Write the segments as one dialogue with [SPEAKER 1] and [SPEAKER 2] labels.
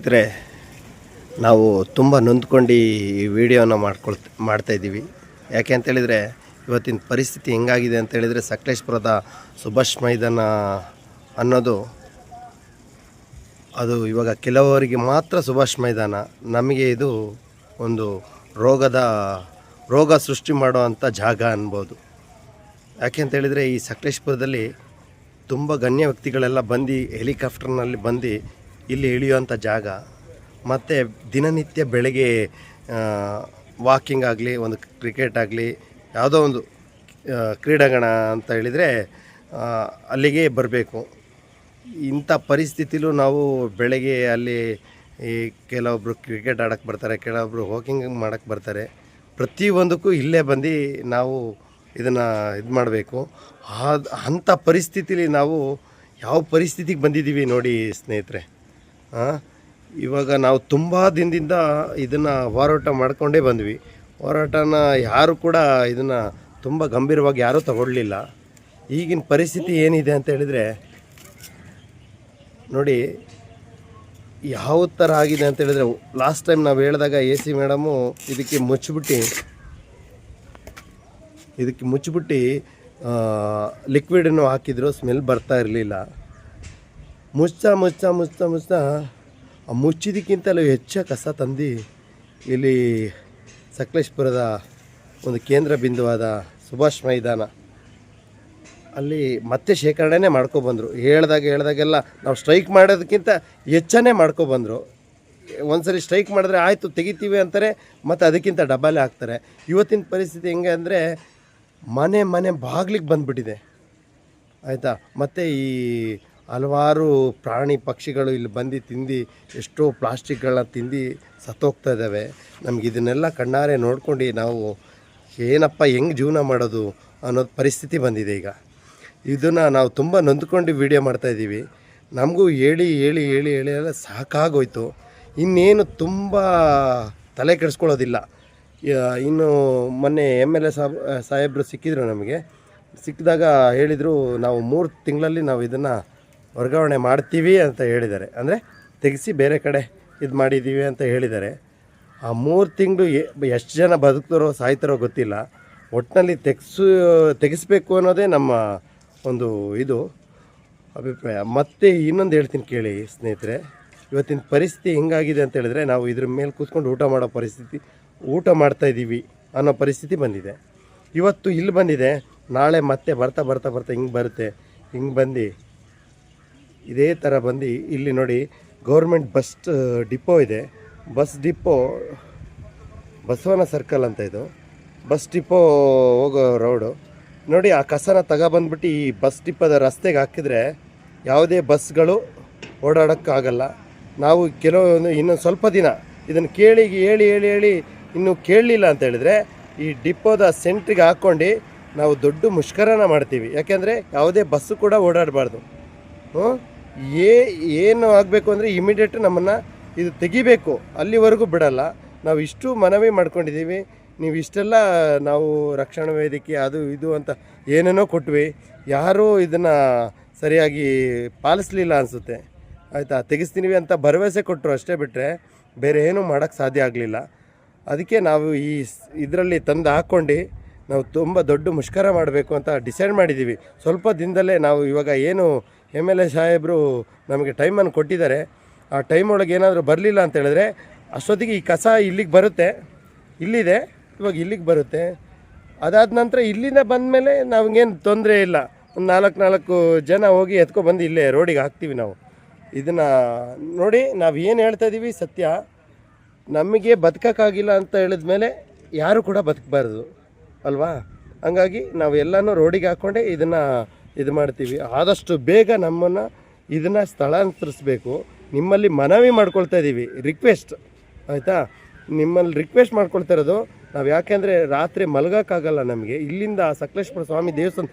[SPEAKER 1] ಸ್ನೇಹಿತರೆ, ನಾವು ತುಂಬ ನೊಂದ್ಕೊಂಡು ಈ ವಿಡಿಯೋನ ಮಾಡ್ತಾ ಇದ್ದೀವಿ. ಯಾಕೆ ಅಂತೇಳಿದರೆ ಇವತ್ತಿನ ಪರಿಸ್ಥಿತಿ ಹೆಂಗಾಗಿದೆ ಅಂತೇಳಿದರೆ ಸಕಲೇಶ್ಪುರದ ಸುಭಾಷ್ ಮೈದಾನ ಅನ್ನೋದು, ಅದು ಇವಾಗ ಕೆಲವರಿಗೆ ಮಾತ್ರ ಸುಭಾಷ್ ಮೈದಾನ. ನಮಗೆ ಇದು ಒಂದು ರೋಗದ, ರೋಗ ಸೃಷ್ಟಿ ಮಾಡುವಂಥ ಜಾಗ ಅನ್ಬೋದು. ಯಾಕೆ ಅಂತೇಳಿದರೆ ಈ ಸಕಲೇಶ್ಪುರದಲ್ಲಿ ತುಂಬ ಗಣ್ಯ ವ್ಯಕ್ತಿಗಳೆಲ್ಲ ಬಂದು ಹೆಲಿಕಾಪ್ಟರ್ನಲ್ಲಿ ಬಂದು ಇಲ್ಲಿ ಇಳಿಯುವಂಥ ಜಾಗ. ಮತ್ತು ದಿನನಿತ್ಯ ಬೆಳಗ್ಗೆ ವಾಕಿಂಗ್ ಆಗಲಿ, ಒಂದು ಕ್ರಿಕೆಟ್ ಆಗಲಿ, ಯಾವುದೋ ಒಂದು ಕ್ರೀಡಾಂಗಣ ಅಂತ ಹೇಳಿದರೆ ಅಲ್ಲಿಗೆ ಬರಬೇಕು. ಇಂಥ ಪರಿಸ್ಥಿತಿಲೂ ನಾವು ಬೆಳಗ್ಗೆ ಅಲ್ಲಿ ಈ ಕೆಲವೊಬ್ಬರು ಕ್ರಿಕೆಟ್ ಆಡೋಕ್ಕೆ ಬರ್ತಾರೆ ಕೆಲವೊಬ್ಬರು ವಾಕಿಂಗ್ ಮಾಡೋಕ್ಕೆ ಬರ್ತಾರೆ. ಪ್ರತಿಯೊಂದಕ್ಕೂ ಇಲ್ಲೇ ಬಂದು ನಾವು ಇದನ್ನು ಇದು ಮಾಡಬೇಕು. ಅಂಥ ಪರಿಸ್ಥಿತಿಲಿ ನಾವು ಯಾವ ಪರಿಸ್ಥಿತಿಗೆ ಬಂದಿದ್ದೀವಿ ನೋಡಿ ಸ್ನೇಹಿತರೆ? ಇವಾಗ ನಾವು ತುಂಬ ದಿನದಿಂದ ಇದನ್ನು ಹೋರಾಟ ಮಾಡಿಕೊಂಡೇ ಬಂದ್ವಿ. ಹೋರಾಟನ ಯಾರು ಕೂಡ ಇದನ್ನು ತುಂಬ ಗಂಭೀರವಾಗಿ ಯಾರೂ ತಗೊಳ್ಳಲಿಲ್ಲ ಈಗಿನ ಪರಿಸ್ಥಿತಿ ಏನಿದೆ ಅಂತ ಹೇಳಿದರೆ, ನೋಡಿ, ಯಾವ ಥರ ಆಗಿದೆ ಅಂತ ಹೇಳಿದರೆ ಲಾಸ್ಟ್ ಟೈಮ್ ನಾವು ಹೇಳಿದಾಗ ಎ ಸಿ ಮೇಡಮು ಇದಕ್ಕೆ ಮುಚ್ಚಿಬಿಟ್ಟು ಇದಕ್ಕೆ ಮುಚ್ಚಿಬಿಟ್ಟು ಲಿಕ್ವಿಡನ್ನು ಹಾಕಿದ್ರು ಸ್ಮೆಲ್ ಬರ್ತಾ ಇರಲಿಲ್ಲ. ಮುಚ್ಚ ಮುಚ್ಚ ಮುಚ್ಚ ಮುಚ್ತಾ ಆ ಮುಚ್ಚಿದಕ್ಕಿಂತಲೂ ಹೆಚ್ಚು ಕಸ ತಂದು ಇಲ್ಲಿ ಸಕಲೇಶ್ಪುರದ ಒಂದು ಕೇಂದ್ರ ಬಿಂದುವಾದ ಸುಭಾಷ್ ಮೈದಾನ. ಅಲ್ಲಿ ಮತ್ತೆ ಶೇಖರಣೆನೇ ಮಾಡ್ಕೊಬಂದರು ಹೇಳ್ದಾಗ ಹೇಳ್ದಾಗೆಲ್ಲ ನಾವು ಸ್ಟ್ರೈಕ್ ಮಾಡೋದಕ್ಕಿಂತ ಹೆಚ್ಚನ್ನೇ ಮಾಡ್ಕೊಬಂದರು ಒಂದ್ಸರಿ ಸ್ಟ್ರೈಕ್ ಮಾಡಿದ್ರೆ ಆಯಿತು, ತೆಗಿತೀವಿ ಅಂತಾರೆ, ಮತ್ತು ಅದಕ್ಕಿಂತ ಡಬಲ್ ಹಾಕ್ತಾರೆ. ಇವತ್ತಿನ ಪರಿಸ್ಥಿತಿ ಹೆಂಗೆ ಅಂದರೆ ಮನೆ ಮನೆ ಬಾಗಿಲಿಗೆ ಬಂದುಬಿಟ್ಟಿದೆ. ಆಯಿತಾ? ಮತ್ತು ಈ ಹಲವಾರು ಪ್ರಾಣಿ ಪಕ್ಷಿಗಳು ಇಲ್ಲಿ ಬಂದು ತಿಂದು ಎಷ್ಟೋ ಪ್ಲಾಸ್ಟಿಕ್ಗಳನ್ನ ತಿಂದು ಸತ್ತೋಗ್ತಾ ಇದ್ದಾವೆ. ನಮ್ಗೆ ಇದನ್ನೆಲ್ಲ ಕಣ್ಣಾರೆ ನೋಡ್ಕೊಂಡು ನಾವು ಏನಪ್ಪ, ಹೆಂಗೆ ಜೀವನ ಮಾಡೋದು ಅನ್ನೋದು ಪರಿಸ್ಥಿತಿ ಬಂದಿದೆ ಈಗ. ಇದನ್ನು ನಾವು ತುಂಬ ನೊಂದ್ಕೊಂಡು ವೀಡಿಯೋ ಮಾಡ್ತಾಯಿದ್ದೀವಿ ನಮಗೂ ಹೇಳಿ ಹೇಳಿ ಹೇಳಿ ಹೇಳಿ ಎಲ್ಲ ಸಾಕಾಗೋಯ್ತು. ಇನ್ನೇನು ತುಂಬ ತಲೆ ಕೆಡಿಸ್ಕೊಳ್ಳೋದಿಲ್ಲ. ಇನ್ನು ಮೊನ್ನೆ ಎಂ ಎಲ್ ಎ ಸಾಬ್, ಸಾಹೇಬರು ಸಿಕ್ಕಿದ್ರು ನಮಗೆ. ಸಿಕ್ಕಿದಾಗ ಹೇಳಿದರು, ನಾವು ಮೂರು ತಿಂಗಳಲ್ಲಿ ನಾವು ಇದನ್ನು ವರ್ಗಾವಣೆ ಮಾಡ್ತೀವಿ ಅಂತ ಹೇಳಿದ್ದಾರೆ. ಅಂದರೆ ತೆಗೆಸಿ ಬೇರೆ ಕಡೆ ಇದು ಮಾಡಿದ್ದೀವಿ ಅಂತ ಹೇಳಿದ್ದಾರೆ. ಆ ಮೂರು ತಿಂಗಳು ಎಷ್ಟು ಜನ ಬದುಕ್ತಾರೋ ಸಾಯ್ತಾರೋ ಗೊತ್ತಿಲ್ಲ. ಒಟ್ಟಿನಲ್ಲಿ ತೆಗೆಸು, ತೆಗೆಸಬೇಕು ಅನ್ನೋದೇ ನಮ್ಮ ಒಂದು ಇದು, ಅಭಿಪ್ರಾಯ. ಮತ್ತೆ ಇನ್ನೊಂದು ಹೇಳ್ತೀನಿ ಕೇಳಿ ಸ್ನೇಹಿತರೆ. ಇವತ್ತಿನ ಪರಿಸ್ಥಿತಿ ಹೆಂಗಾಗಿದೆ ಅಂತ ಹೇಳಿದ್ರೆ ನಾವು ಇದ್ರ ಮೇಲೆ ಕೂತ್ಕೊಂಡು ಊಟ ಮಾಡೋ ಪರಿಸ್ಥಿತಿ, ಊಟ ಮಾಡ್ತಾ ಇದ್ದೀವಿ ಅನ್ನೋ ಪರಿಸ್ಥಿತಿ ಬಂದಿದೆ. ಇವತ್ತು ಇಲ್ಲಿ ಬಂದಿದೆ. ನಾಳೆ ಮತ್ತೆ ಬರ್ತಾ ಬರ್ತಾ ಬರ್ತಾ ಹಿಂಗೆ ಬರುತ್ತೆ. ಹಿಂಗೆ ಬಂದು ಇದೇ ಥರ ಬಂದು ಇಲ್ಲಿ ನೋಡಿ ಗೌರ್ಮೆಂಟ್ ಬಸ್ ಡಿಪೋ ಇದೆ. ಬಸ್ ಡಿಪೋ ಬಸವನ ಸರ್ಕಲ್ ಅಂತ ಇದು. ಬಸ್ ಡಿಪೋ ಹೋಗೋ ರೋಡು ನೋಡಿ ಆ ಕಸನ ತಗೊಬಂದ್ಬಿಟ್ಟು ಈ ಬಸ್ ಡಿಪ್ಪದ ರಸ್ತೆಗೆ ಹಾಕಿದರೆ ಯಾವುದೇ ಬಸ್ಗಳು ಓಡಾಡೋಕ್ಕಾಗಲ್ಲ. ನಾವು ಕೆಲವೊಂದು ಇನ್ನೊಂದು ಸ್ವಲ್ಪ ದಿನ ಇದನ್ನು ಕೇಳಿ ಹೇಳಿ ಹೇಳಿ ಹೇಳಿ ಇನ್ನೂ ಕೇಳಲಿಲ್ಲ ಅಂತ ಹೇಳಿದ್ರೆ ಈ ಡಿಪ್ಪೋದ ಸೆಂಟ್ರಿಗೆ ಹಾಕ್ಕೊಂಡು ನಾವು ದೊಡ್ಡ ಮುಷ್ಕರನ ಮಾಡ್ತೀವಿ. ಯಾಕೆಂದರೆ ಯಾವುದೇ ಬಸ್ಸು ಕೂಡ ಓಡಾಡಬಾರ್ದು. ಹ್ಞೂ ಏ, ಏನು ಆಗಬೇಕು ಅಂದರೆ ಇಮಿಡಿಯೇಟ್ ನಮ್ಮನ್ನು ಇದು ತೆಗಿಬೇಕು. ಅಲ್ಲಿವರೆಗೂ ಬಿಡಲ್ಲ. ನಾವು ಇಷ್ಟು ಮನವಿ ಮಾಡ್ಕೊಂಡಿದ್ದೀವಿ. ನೀವು ಇಷ್ಟೆಲ್ಲ ನಾವು ರಕ್ಷಣಾ ವೇದಿಕೆ ಅದು ಇದು ಅಂತ ಏನೇನೋ ಕೊಟ್ವಿ. ಯಾರೂ ಇದನ್ನು ಸರಿಯಾಗಿ ಪಾಲಿಸಲಿಲ್ಲ ಅನಿಸುತ್ತೆ. ಆಯಿತಾ? ತೆಗಿಸ್ತೀವಿ ಅಂತ ಭರವಸೆ ಕೊಟ್ಟರು ಅಷ್ಟೇ ಬಿಟ್ಟರೆ ಬೇರೆ ಏನೂ ಮಾಡೋಕ್ಕೆ ಸಾಧ್ಯ ಆಗಲಿಲ್ಲ. ಅದಕ್ಕೆ ನಾವು ಈ ಇದರಲ್ಲಿ ತಂದು ಹಾಕ್ಕೊಂಡು ನಾವು ತುಂಬ ದೊಡ್ಡ ಮುಷ್ಕರ ಮಾಡಬೇಕು ಅಂತ ಡಿಸೈಡ್ ಮಾಡಿದ್ದೀವಿ. ಸ್ವಲ್ಪ ದಿನದಲ್ಲೇ ನಾವು ಇವಾಗ ಏನು ಎಂ ಎಲ್ ಎ ಸಾಹೇಬರು ನಮಗೆ ಟೈಮನ್ನು ಕೊಟ್ಟಿದ್ದಾರೆ. ಆ ಟೈಮ್ ಒಳಗೆ ಏನಾದರೂ ಬರಲಿಲ್ಲ ಅಂತ ಹೇಳಿದ್ರೆ ಅಷ್ಟೊತ್ತಿಗೆ ಈ ಕಸ ಇಲ್ಲಿಗೆ ಬರುತ್ತೆ. ಇಲ್ಲಿದೆ, ಇವಾಗ ಇಲ್ಲಿಗೆ ಬರುತ್ತೆ. ಅದಾದ ನಂತರ ಇಲ್ಲಿಂದ ಬಂದ ಮೇಲೆ ನಮಗೇನು ತೊಂದರೆ ಇಲ್ಲ. ಒಂದು ನಾಲ್ಕು ನಾಲ್ಕು ಜನ ಹೋಗಿ ಎತ್ಕೊಬಂದು ಇಲ್ಲೇ ರೋಡಿಗೆ ಹಾಕ್ತೀವಿ ನಾವು. ಇದನ್ನು ನೋಡಿ ನಾವು ಏನು ಹೇಳ್ತಾ ಇದ್ದೀವಿ ಸತ್ಯ. ನಮಗೆ ಬದುಕೋಕ್ಕಾಗಿಲ್ಲ ಅಂತ ಹೇಳಿದ ಮೇಲೆ ಯಾರೂ ಕೂಡ ಬದುಕಬಾರ್ದು. ಅಲ್ವಾ? ಹಂಗಾಗಿ ನಾವು ಎಲ್ಲನೂ ರೋಡಿಗೆ ಹಾಕ್ಕೊಂಡೆ ಇದನ್ನು ಇದು ಮಾಡ್ತೀವಿ. ಆದಷ್ಟು ಬೇಗ ನಮ್ಮನ್ನು ಇದನ್ನು ಸ್ಥಳಾಂತರಿಸ್ಬೇಕು. ನಿಮ್ಮಲ್ಲಿ ಮನವಿ ಮಾಡ್ಕೊಳ್ತಾ ಇದ್ದೀವಿ ರಿಕ್ವೆಸ್ಟ್ ಆಯಿತಾ? ನಿಮ್ಮಲ್ಲಿ ರಿಕ್ವೆಸ್ಟ್ ಮಾಡ್ಕೊಳ್ತಾ ಇರೋದು. ನಾವು ಯಾಕೆಂದರೆ ರಾತ್ರಿ ಮಲಗೋಕ್ಕಾಗಲ್ಲ ನಮಗೆ. ಇಲ್ಲಿಂದ ಸಕಲೇಶ್ವರ ಸ್ವಾಮಿ ದೇವಸ್ಥಾನ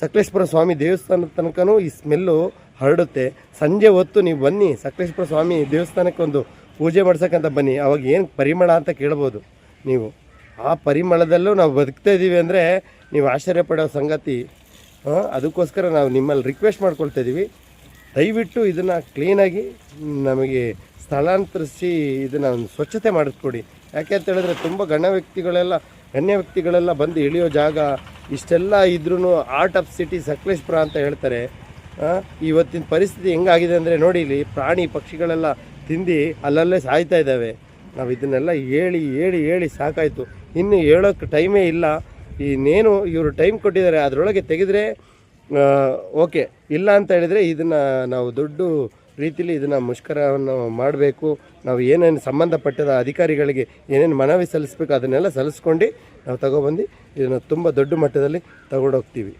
[SPEAKER 1] ಸಕಲೇಶ್ವರ ಸ್ವಾಮಿ ದೇವಸ್ಥಾನದ ತನಕನೂ ಈ ಸ್ಮೆಲ್ಲು ಹರಡುತ್ತೆ. ಸಂಜೆ ಹೊತ್ತು ನೀವು ಬನ್ನಿ. ಸಕಲೇಶ್ವರ ಸ್ವಾಮಿ ದೇವಸ್ಥಾನಕ್ಕೆ ಒಂದು ಪೂಜೆ ಮಾಡ್ಸಕ್ಕಂತ ಬನ್ನಿ. ಅವಾಗ ಏನು ಪರಿಮಳ ಅಂತ ಕೇಳ್ಬೋದು ನೀವು. ಆ ಪರಿಮಳದಲ್ಲೂ ನಾವು ಬದುಕ್ತಾ ಇದ್ದೀವಿ ಅಂದರೆ ನೀವು ಆಶ್ಚರ್ಯ ಪಡೋ ಸಂಗತಿ. ಅದಕ್ಕೋಸ್ಕರ ನಾವು ನಿಮ್ಮಲ್ಲಿ ರಿಕ್ವೆಸ್ಟ್ ಮಾಡ್ಕೊಳ್ತಾ ಇದ್ದೀವಿ ದಯವಿಟ್ಟು ಇದನ್ನು ಕ್ಲೀನಾಗಿ ನಮಗೆ ಸ್ಥಳಾಂತರಿಸಿ ಇದನ್ನು ಸ್ವಚ್ಛತೆ ಮಾಡಿಸ್ಕೊಡಿ. ಯಾಕೆ ಅಂತ ಹೇಳಿದ್ರೆ ತುಂಬ ಗಣ್ಯ ವ್ಯಕ್ತಿಗಳೆಲ್ಲ ಗಣ್ಯ ವ್ಯಕ್ತಿಗಳೆಲ್ಲ ಬಂದು ಇಳಿಯೋ ಜಾಗ, ಇಷ್ಟೆಲ್ಲ ಇದ್ರೂ ಆರ್ಟ್ ಆಫ್ ಸಿಟಿ ಸಕಲೇಶ್ಪುರ ಅಂತ ಹೇಳ್ತಾರೆ. ಇವತ್ತಿನ ಪರಿಸ್ಥಿತಿ ಹೆಂಗಾಗಿದೆ ಅಂದರೆ ನೋಡಿ ಇಲ್ಲಿ ಪ್ರಾಣಿ ಪಕ್ಷಿಗಳೆಲ್ಲ ತಿಂದು ಅಲ್ಲಲ್ಲೇ ಸಾಯ್ತಾ ಇದ್ದಾವೆ. ನಾವು ಇದನ್ನೆಲ್ಲ ಹೇಳಿ ಹೇಳಿ ಹೇಳಿ ಸಾಕಾಯಿತು. ಇನ್ನು ಹೇಳೋಕ್ಕೆ ಟೈಮೇ ಇಲ್ಲ. ಇನ್ನೇನು ಇವರು ಟೈಮ್ ಕೊಟ್ಟಿದ್ದಾರೆ, ಅದರೊಳಗೆ ತೆಗೆದರೆ ಓಕೆ ಇಲ್ಲ ಅಂತ ಹೇಳಿದರೆ ಇದನ್ನು ನಾವು ದೊಡ್ಡ ರೀತಿಲಿ ಇದನ್ನು ಮುಷ್ಕರವನ್ನು ಮಾಡಬೇಕು. ನಾವು ಏನೇನು ಸಂಬಂಧಪಟ್ಟದ ಅಧಿಕಾರಿಗಳಿಗೆ ಏನೇನು ಮನವಿ ಸಲ್ಲಿಸ್ಬೇಕು ಅದನ್ನೆಲ್ಲ ಸಲ್ಲಿಸ್ಕೊಂಡು ನಾವು ತಗೊಬಂದು ಇದನ್ನು ತುಂಬ ದೊಡ್ಡ ಮಟ್ಟದಲ್ಲಿ ತಗೊಂಡೋಗ್ತೀವಿ.